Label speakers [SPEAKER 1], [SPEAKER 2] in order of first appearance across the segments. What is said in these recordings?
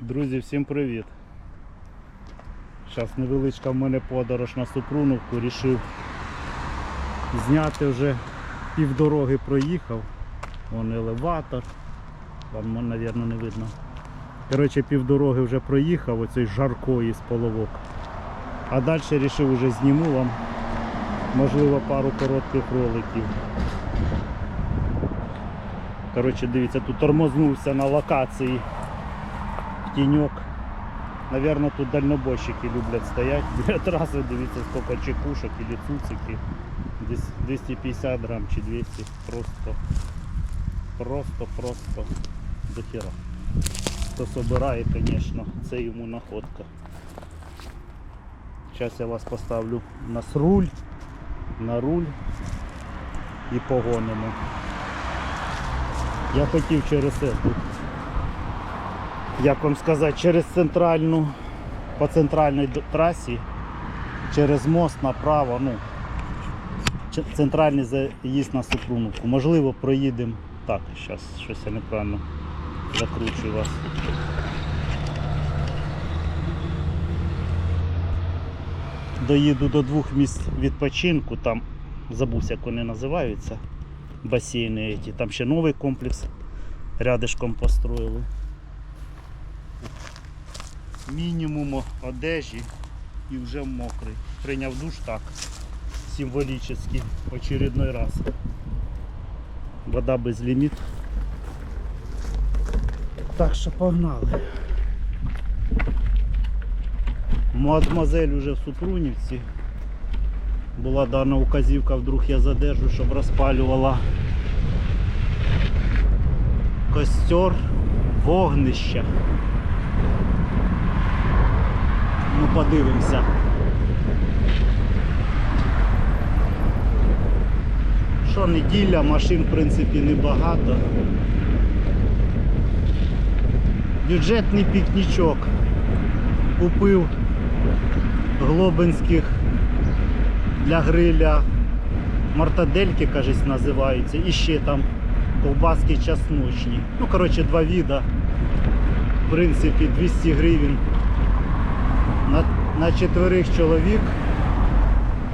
[SPEAKER 1] Друзі, всім привіт! Зараз невеличка в мене подорож на Супруновку, рішив зняти вже півдороги проїхав. Вон елеватор. Вам, мабуть, не видно. Коротше, півдороги вже проїхав, оцей жарко із половок. А далі вирішив вже зніму вам, можливо, пару коротких роликів. Коротше, дивіться, тут тормознувся на локації тіньок. Наверное, тут дальнобойщики люблять стоять біля траси, дивіться, сколько чекушок или цуцики. Десь 250 грам чи 200. Просто, просто, просто до хера. Хто собирає, звісно, це йому находка. Зараз я вас поставлю на руль, на руль і погонимо. Я хотів через це як вам сказати, через центральну, по центральній трасі, через мост направо, ну, центральний заїзд на Супруновку. Можливо, проїдемо так, зараз щось я неправильно закручую вас. Доїду до двох місць відпочинку, там забувся, як вони називаються. Басейни ці. Там ще новий комплекс рядишком построїли мінімум одежі і вже мокрий. Прийняв душ так, символічний, очередной раз. Вода без ліміт. Так що погнали. Мадемуазель уже в Супрунівці. Була дана указівка, вдруг я задержу, щоб розпалювала костер вогнища. Ну подивимося. Що неділя, машин в принципі небагато. Бюджетний пікнічок. Купив глобинських для гриля мартадельки, кажуть, називаються. І ще там ковбаски часночні. Ну, коротше, два віда. В принципі, 200 гривень на, четверих чоловік.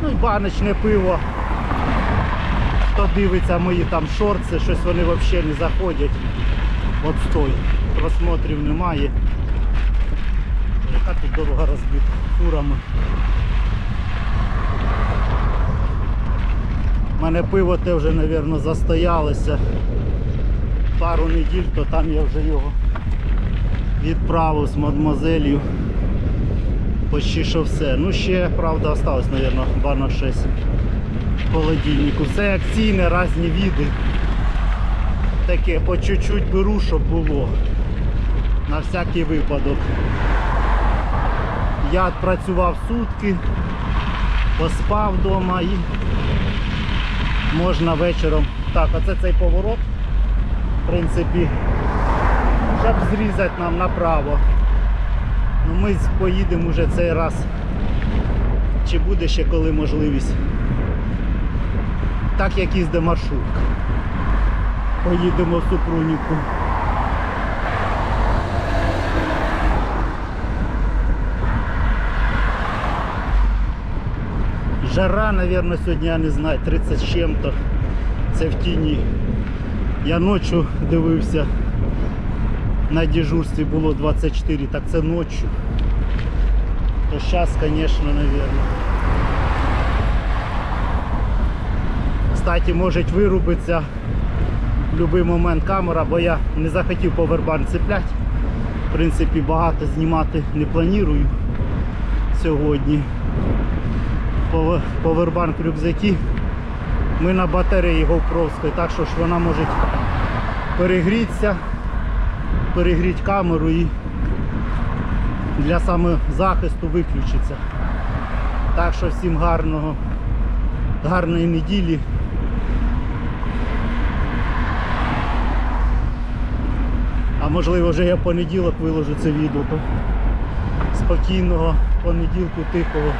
[SPEAKER 1] Ну і баночне пиво. Хто дивиться мої там шорти, щось вони взагалі не заходять. Отстой. Просмотрів немає. Яка тут дорога розбита фурами. У мене пиво те вже, мабуть, застоялося. Пару неділь, то там я вже його відправив з мадемуазелью почти що все. Ну ще, правда, осталось, мабуть, банок 6 в холодильнику. Все акційне, різні види. Таке по чуть-чуть беру, щоб було. На всякий випадок. Я відпрацював сутки, поспав вдома і можна вечором. Так, оце цей поворот, в принципі, щоб зрізати нам направо. Ну ми поїдемо вже цей раз. Чи буде ще коли можливість. Так як їзде маршрутка. Поїдемо в Супруніку. Жара, мабуть, сьогодні, я не знаю, 30 з чим-то. Це в тіні. Я ночі дивився на дежурстві було 24, так це ночі. То зараз, звісно, мабуть. Кстати, може вирубиться в будь-який момент камера, бо я не захотів повербан цепляти. В принципі, багато знімати не планую сьогодні. Повербанк рюкзаки. Ми на батареї GoPro, так що ж вона може перегрітися перегріти камеру і для самозахисту виключиться. Так що всім гарного, гарної неділі. А можливо вже я в понеділок виложу це відео. То спокійного понеділку, тихого,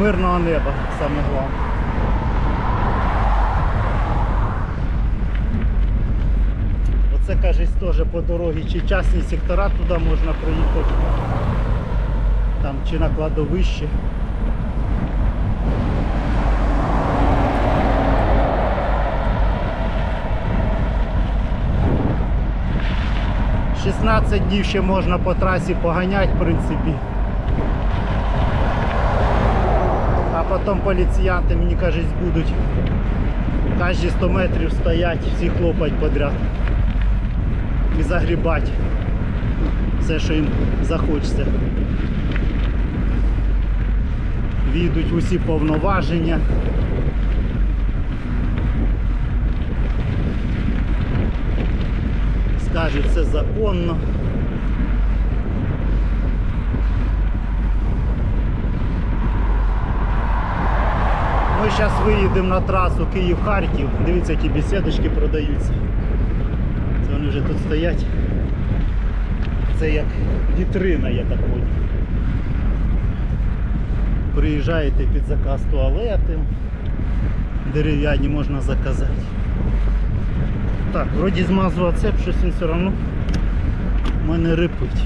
[SPEAKER 1] мирного неба саме головне. Це кажуть теж по дорозі, чи частні сектора туди можна проїхати. Там чи на кладовище. Шістнадцять днів ще можна по трасі поганяти, в принципі. А потім поліціянти, мені кажуть, будуть кожні 100 метрів стоять, всі хлопать подряд і загрібати все, що їм захочеться. Війдуть усі повноваження. Скажуть, все законно. Ми зараз виїдемо на трасу Київ-Харків. Дивіться, які бесідочки продаються. Вже тут стоять. Це як вітрина, я так понял. Приїжджаєте під заказ туалети. Дерев'яні можна заказати. Так, вроді змазував цеп, щось він все одно мене рипить.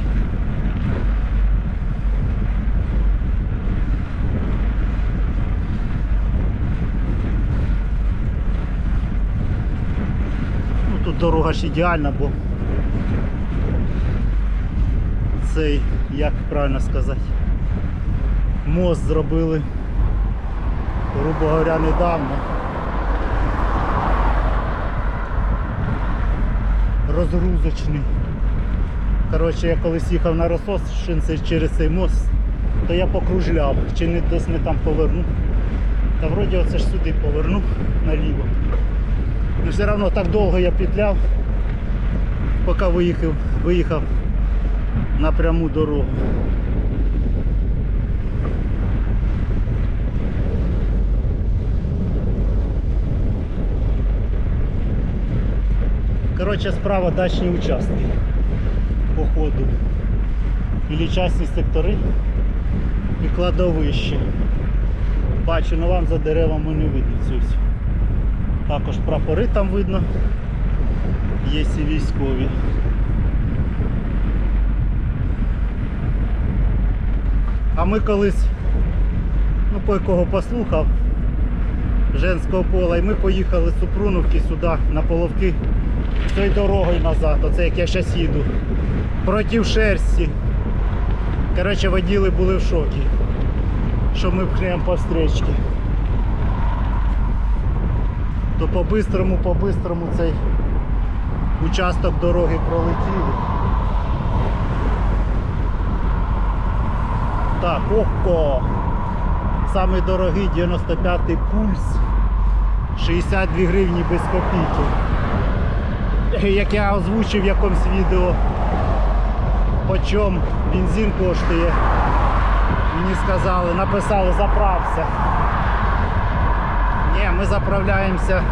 [SPEAKER 1] Тут дорога ж ідеальна, бо цей, як правильно сказати, мост зробили, грубо говоря, недавно. Розгрузочний. Коротше, я колись їхав на Росошинці через цей мост, то я покружляв, чи не десь не там повернув. Та вроді оце ж сюди повернув наліво. Ну все одно так довго я петляв, поки виїхав, виїхав на пряму дорогу. Коротше, справа дачні участки по ходу. Ілі частні сектори і кладовище. Бачу, ну вам за деревами не видно цю всю. Також прапори там видно. Є і військові. А ми колись, ну по кого послухав, женського пола, і ми поїхали з Супруновки сюди на половки цією дорогою назад, оце як я зараз їду. Проти шерсті. Коротше, воділи були в шокі, що ми пхнемо по встречці. То по-бистрому, по-бистрому цей участок дороги пролетіли. Так, око. Самий дорогий 95-й пульс. 62 гривні без копійки. Як я озвучив в якомусь відео, по чому бензин коштує. Мені сказали, написали, заправся. Ні, ми заправляємося.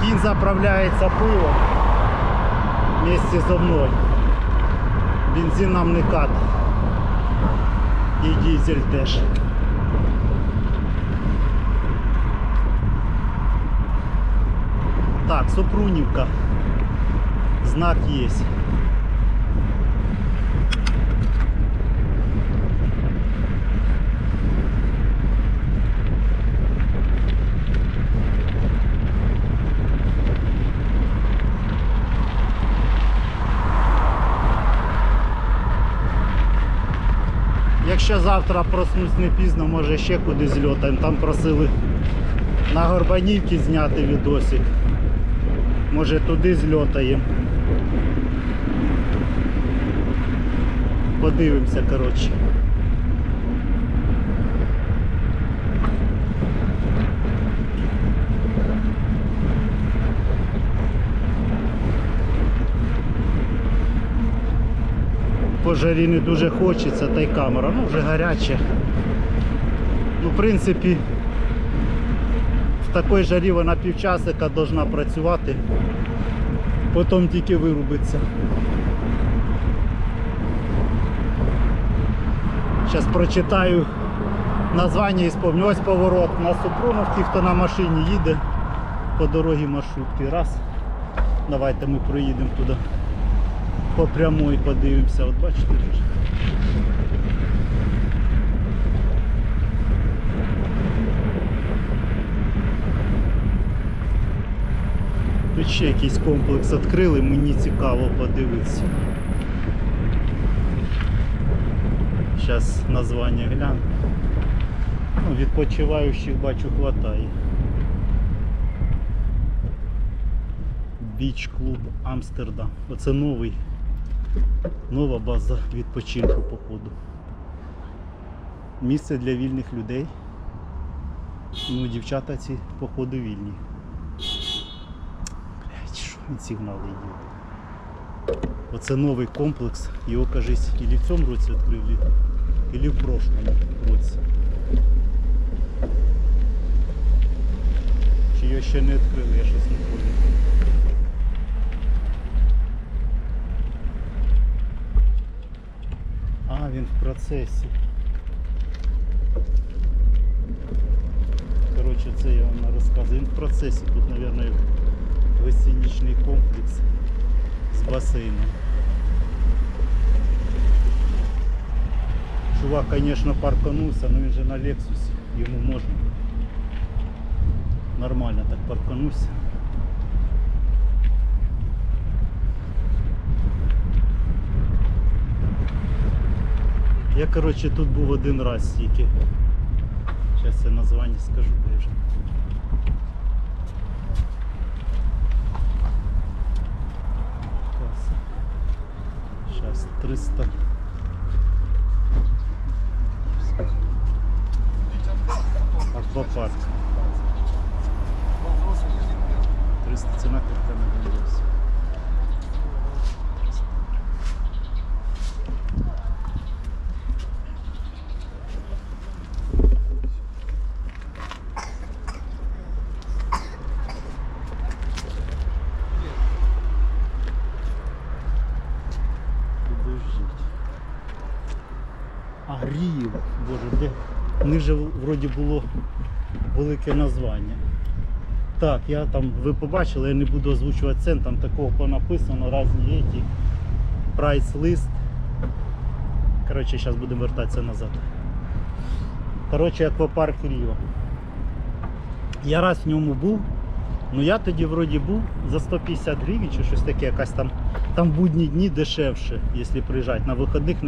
[SPEAKER 1] Кінь заправляється пивом вместе зо мною. Бензин нам не кат. І дизель теж. Так, Супрунівка. Знак есть. Завтра проснусь не пізно, може ще кудись зльотаємо. Там просили на Горбанівці зняти відосик. Може туди зльотаємо. Подивимося, коротше. По жарі не дуже хочеться, та й камера, ну вже гаряча. Ну, в принципі, в такій жарі вона півчасика повинна працювати, потім тільки вирубиться. Зараз прочитаю названня і сповню. Ось поворот на Супруновці, хто на машині їде по дорогі маршрутки. Раз. Давайте ми проїдемо туди по прямой подивимося. От бачите ж. Тут ще якийсь комплекс відкрили, мені цікаво подивитися. Зараз названня гляну. Ну, відпочиваючих бачу хватає. Біч клуб Амстердам. Оце новий. Нова база відпочинку походу. Місце для вільних людей. Ну, дівчата ці походу вільні. Блять, що він сигнали йде? Оце новий комплекс. Його кажись, і в цьому році відкрили, і в прошлому році. Чи його ще не відкрили, я щось не пам'ятаю. А, він в процесі. Коротше, це я вам не розказую. Він в процесі. Тут, мабуть, гостиничний комплекс з басейном. Чувак, звісно, парканувся, але він же на Лексусі, йому можна. Нормально так парканувся. Я, коротше, тут був один раз тільки. Зараз я названня скажу. Каса. Сейчас 300. Аквапарк. 300 ціна карта не У же вроді було велике названня. Так, я там, ви побачили, я не буду озвучувати цен, там такого понаписано, різні еті. Прайс лист. Коротше, зараз будемо вертатися назад. Коротше, аквапарк Ріо. Я раз в ньому був. Ну я тоді вроді був за 150 гривень чи щось таке, якась там, там будні дні дешевше, якщо приїжджати. На вихідних не